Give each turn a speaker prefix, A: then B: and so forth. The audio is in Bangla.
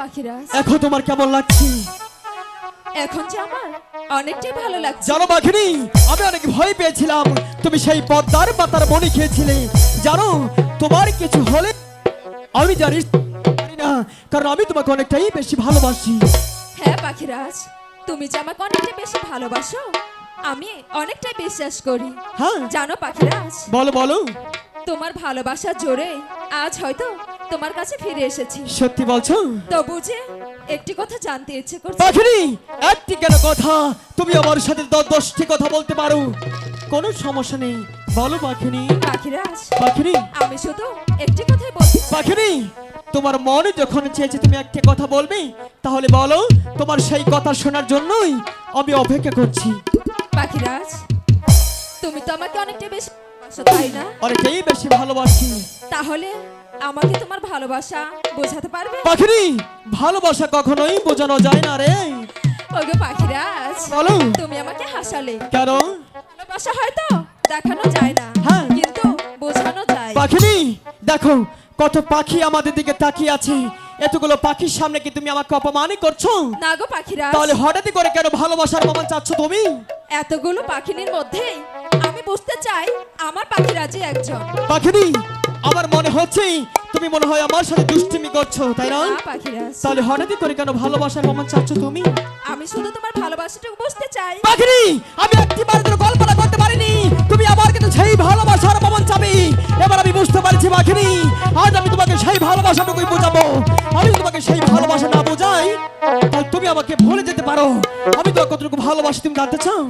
A: পাখিরাজ
B: এখন তোমার কেমন লাগছে?
A: এখন যে আমার অনেকটাই ভালো লাগছে।
B: জানো বাঘিনী আমি অনেক ভয় পেয়েছিলাম। তুমি সেই পদ্মার পাতার মনি খেয়েছিলে। জানো তোমার কিছু হলে আমি জানি জানি না কারণ আমি তোমাকে অনেকটাই বেশি ভালোবাসি।
A: হ্যাঁ পাখিরাজ তুমি যে আমাকে অনেকটা বেশি ভালোবাসো আমি অনেকটাই বিশ্বাস করি।
B: হ্যাঁ।
A: জানো পাখিরাজ
B: বলো বলো।
A: তোমার ভালোবাসার জোরে আজ হয়তো তোমার কাছে ফিরে এসেছি।
B: সত্যি বলছো?
A: তবু যে একটি কথা জানতে ইচ্ছে করছে।
B: পাখিনি একটি কেন কথা? তুমি আমার সাথে দ- দশটি কথা বলতে পারো। কোনো সমস্যা নেই। বলো পাখিনি।
A: পাখিরাজ
B: পাখিনি।
A: আমি শুধু একটি কথাই চাই।
B: পাখিনি তোমার মনে যখন চেয়েছে তুমি একটা কথা বলবে তাহলে বলো তোমার সেই কথা শোনার জন্যই আমি অপেক্ষা করছি।
A: পাখিরাজ তুমি তো আমাকে অনেকটা বেশি ভালোবাসো, তাই না?
B: অনেকেই বেশি ভালোবাসি।
A: তাহলে আমাকে তোমার ভালোবাসা বোঝাতে পারবে?
B: পাখিনি ভালোবাসা কখনোই বোঝানো যায় না রে।
A: ওগো পাখিরাজ
B: বলো।
A: তুমি আমাকে হাসালে।
B: কেন?
A: ভালোবাসা হয়তো দেখানো যায় না।
B: হ্যাঁ।
A: কিন্তু বোঝানো যায়।
B: পাখিনি দেখো কত পাখি আমাদের দিকে তাকিয়ে আছে। এতগুলো পাখির সামনে কি তুমি আমাকে অপমানই করছ?
A: না গো পাখিরাজ
B: তাহলে হঠাৎই করে কেন ভালোবাসার প্রমাণ চাচ্ছ তুমি?
A: এতগুলো পাখিনীর মধ্যে আমি বুঝতে চাই আমার পাখিরাজই একজন।
B: পাখিনি আমার মনে হচ্ছে তুমি মনে হয় আমার সাথে দুষ্টুমি করছ তাই না?
A: না
B: তাহলে হঠাৎই করে কেন ভালোবাসার প্রমাণ চাচ্ছ তুমি?
A: আমি শুধু তোমার ভালোবাসাটুকু বুঝতে চাই।
B: পাখিনি আমি একটি বার তোর কল্পনা করতে পারিনি তুমি আমার কিন্তু সেই ভালোবাসার প্রমাণ চাবি। এবার আমি বুঝতে পারছি পাখিনি আজ আমি তোমাকে সেই ভালোবাসাটুকুই বোঝাবো। আমি তোমাকে সেই ভালোবাসা না বোঝাই তাহলে তুমি আমাকে ভুলে যেতে পারো। আমি তো কতটুকু ভালোবাসি তুমি জানতে চাও?